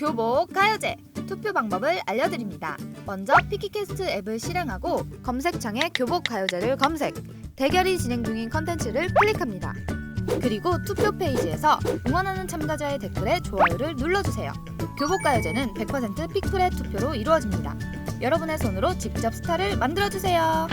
교복 가요제 투표 방법을 알려드립니다. 먼저 피키캐스트 앱을 실행하고 검색창에 교복 가요제를 검색, 대결이 진행 중인 컨텐츠를 클릭합니다. 그리고 투표 페이지에서 응원하는 참가자의 댓글에 좋아요를 눌러주세요. 교복 가요제는 100% 픽툴의 투표로 이루어집니다. 여러분의 손으로 직접 스타를 만들어주세요.